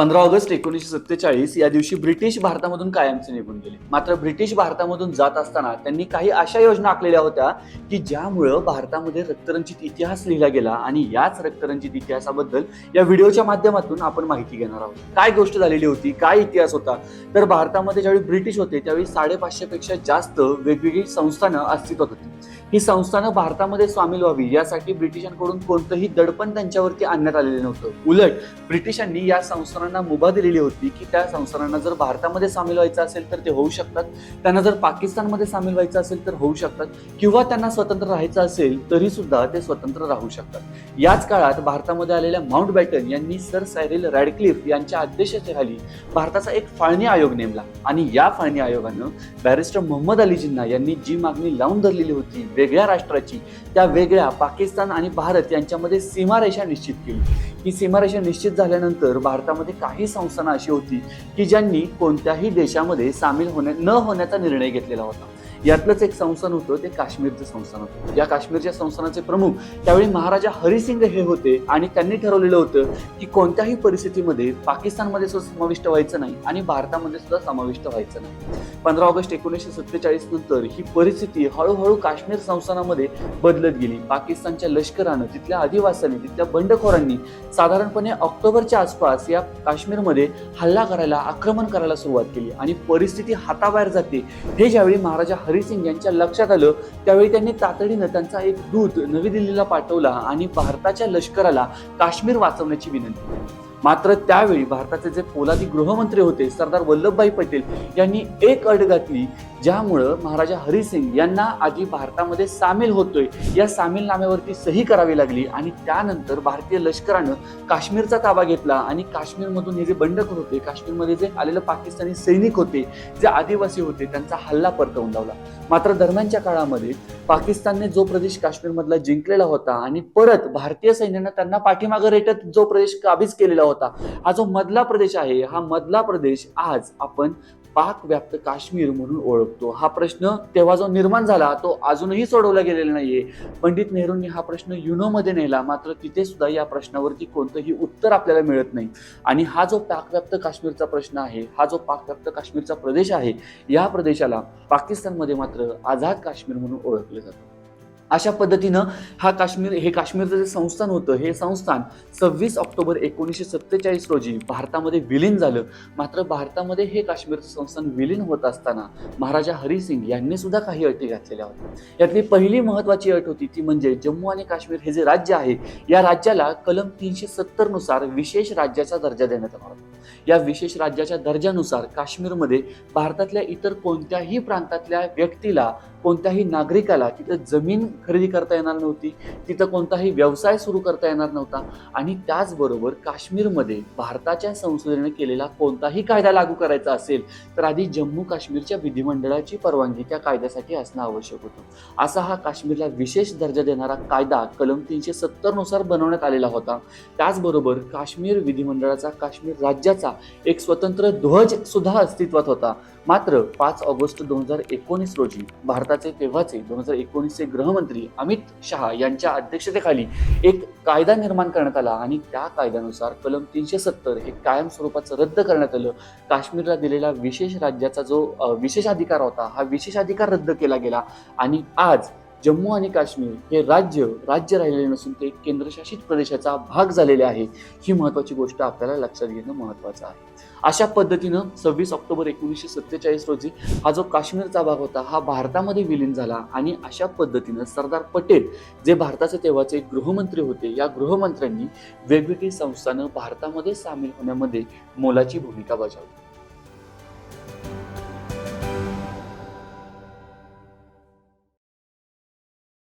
पंधरा ऑगस्ट एकोणीसशे सत्तेचाळीस या दिवशी ब्रिटिश भारतामधून कायमचे निघून गेले. मात्र ब्रिटिश भारतामधून जात असताना त्यांनी काही अशा योजना आखलेल्या होत्या की ज्यामुळं भारतामध्ये रक्तरंजित इतिहास लिहिला गेला आणि याच रक्तरंजित इतिहासाबद्दल या व्हिडिओच्या माध्यमातून आपण माहिती घेणार आहोत. काय गोष्ट झालेली होती? काय इतिहास होता? तर भारतामध्ये ज्यावेळी ब्रिटिश होते त्यावेळी साडेपाचशेपेक्षा जास्त वेगवेगळी संस्थानं अस्तित्वात होती. ही संस्थानं भारतामध्ये सामील व्हावी यासाठी ब्रिटिशांकडून कोणतंही दडपण त्यांच्यावरती आणण्यात आलेलं नव्हतं. उलट ब्रिटिशांनी या संस्थानांना मुभा दिलेली होती की त्या संस्थानांना जर भारतामध्ये सामील व्हायचं असेल तर ते होऊ शकतात. त्यांना जर पाकिस्तानमध्ये सामील व्हायचं असेल तर होऊ शकतात. किंवा त्यांना स्वतंत्र राहायचं असेल तरी सुद्धा ते स्वतंत्र राहू शकतात. याच काळात भारतामध्ये आलेल्या माउंट बॅटन यांनी सर सायरिल रॅडक्लिफ यांच्या अध्यक्षतेखाली भारताचा एक फाळणी आयोग नेमला. आणि या फाळणी आयोगानं बॅरिस्टर मोहम्मद अली जिन्ना यांनी जी मागणी लावून धरलेली होती वेगळ्या राष्ट्राची त्या वेगळ्या पाकिस्तान आणि भारत यांच्यामध्ये सीमारेषा निश्चित केली. ही सीमारेषा निश्चित झाल्यानंतर भारतामध्ये काही संस्थानं अशी होती की ज्यांनी कोणत्याही देशामध्ये सामील होण्या न होण्याचा निर्णय घेतलेला होता. यातलंच एक संस्थान होतं ते काश्मीरचं संस्थान होतं. या काश्मीरच्या संस्थानाचे प्रमुख त्यावेळी महाराजा हरिसिंग हे होते आणि त्यांनी ठरवलेलं होतं की कोणत्याही परिस्थितीमध्ये पाकिस्तानमध्ये सुद्धा समाविष्ट व्हायचं नाही आणि भारतामध्ये सुद्धा समाविष्ट व्हायचं नाही. पंधरा ऑगस्ट एकोणीसशे सत्तेचाळीस नंतर ही परिस्थिती हळूहळू काश्मीर संस्थानामध्ये बदलत गेली. पाकिस्तानच्या लष्करानं तिथल्या आदिवासींनी तिथल्या बंडखोरांनी साधारणपणे ऑक्टोबरच्या आसपास या काश्मीरमध्ये हल्ला करायला आक्रमण करायला सुरुवात केली आणि परिस्थिती हाताबाहेर जाते. हे ज्यावेळी महाराजा हरिसिंग यांच्या लक्षात आलं त्यावेळी त्यांनी तातडीनं त्यांचा एक दूत नवी दिल्लीला पाठवला आणि भारताच्या लष्कराला काश्मीर वाचवण्याची विनंती केली. मात्र त्यावेळी भारताचे जे पोलादी गृहमंत्री होते सरदार वल्लभभाई पटेल यांनी एक अट घातली ज्यामुळं महाराजा हरिसिंग यांना आधी भारतामध्ये सामील होतोय. या सामीलनाम्यावरती सही करावी लागली आणि त्यानंतर भारतीय लष्करानं काश्मीरचा ताबा घेतला आणि काश्मीरमधून हे जे बंडखोर होते काश्मीरमध्ये जे आलेले पाकिस्तानी सैनिक होते जे आदिवासी होते त्यांचा हल्ला परतवून लावला. मात्र दरम्यानच्या काळामध्ये पाकिस्तानने जो प्रदेश काश्मीरमधला जिंकलेला होता आणि परत भारतीय सैन्यानं त्यांना पाठीमागं रेटत जो प्रदेश काबीज केलेला होता हा जो मधला प्रदेश आहे हा मधला प्रदेश आज आपण पाक व्याप्त काश्मीर म्हणून ओळखतो. हा प्रश्न तेव्हा जो निर्माण झाला तो अजूनही सोडवला गेलेला नाहीये. पंडित नेहरूंनी हा प्रश्न युनोमध्ये नेला मात्र तिथे सुद्धा या प्रश्नावरती कोणतंही उत्तर आपल्याला मिळत नाही. आणि हा जो पाकव्याप्त काश्मीरचा प्रश्न आहे हा जो पाकव्याप्त काश्मीरचा प्रदेश आहे या प्रदेशाला पाकिस्तानमध्ये मात्र आझाद काश्मीर म्हणून ओळखलं जातं. अशा पद्धतीनं हा काश्मीर हे काश्मीरचं जे संस्थान होतं हे संस्थान सव्वीस ऑक्टोबर एकोणीसशे सत्तेचाळीस रोजी भारतामध्ये विलीन झालं. मात्र भारतामध्ये हे काश्मीरचं संस्थान विलीन होत असताना महाराजा हरिसिंग यांनी सुद्धा काही अटी घातलेल्या होत्या. यातली पहिली महत्वाची अट होती ती म्हणजे जम्मू आणि काश्मीर हे जे राज्य आहे या राज्याला कलम तीनशे सत्तरनुसार विशेष राज्याचा दर्जा देण्यात आला होता. या विशेष राज्याच्या दर्जानुसार काश्मीरमध्ये भारतातल्या इतर कोणत्याही प्रांतातल्या व्यक्तीला कोणत्याही नागरिकाला तिथं जमीन खरेदी करता येणार नव्हती तिथं कोणताही व्यवसाय सुरू करता येणार नव्हता आणि त्याचबरोबर काश्मीरमध्ये भारताच्या संसदेने केलेला कोणताही कायदा लागू करायचा असेल तर आधी जम्मू काश्मीरच्या विधिमंडळाची परवानगी त्या कायद्यासाठी असणं आवश्यक होतं. असा हा काश्मीरला विशेष दर्जा देणारा कायदा कलम तीनशे सत्तरनुसार बनवण्यात आलेला होता. त्याचबरोबर काश्मीर विधिमंडळाचा काश्मीर राज्य राज्याचा एक स्वतंत्र ध्वज सुद्धा अस्तित्वात होता. मात्र पाच ऑगस्ट दोन हजार एकोणीस रोजी भारताचे तेव्हाचे दोन हजार एकोणीसचे गृहमंत्री अमित शहा यांच्या अध्यक्षतेखाली एक कायदा निर्माण करण्यात आला आणि त्या कायद्यानुसार कलम तीनशे सत्तर हे कायम स्वरूपाचं रद्द करण्यात आलं. काश्मीरला दिलेला विशेष राज्याचा जो विशेष अधिकार होता हा विशेष अधिकार रद्द केला गेला आणि आज जम्मू आणि काश्मीर हे राज्य राज्य राहिलेले नसून ते केंद्रशासित प्रदेशाचा भाग झालेले आहे. ही महत्त्वाची गोष्ट आपल्याला लक्षात घेणं महत्त्वाचं आहे. अशा पद्धतीनं सव्वीस ऑक्टोबर एकोणीसशे सत्तेचाळीस रोजी हा जो काश्मीरचा भाग होता हा भारतामध्ये विलीन झाला आणि अशा पद्धतीनं सरदार पटेल जे भारताचे तेव्हाचे गृहमंत्री होते या गृहमंत्र्यांनी वेगवेगळी संस्थानं भारतामध्ये सामील होण्यामध्ये मोलाची भूमिका बजावली.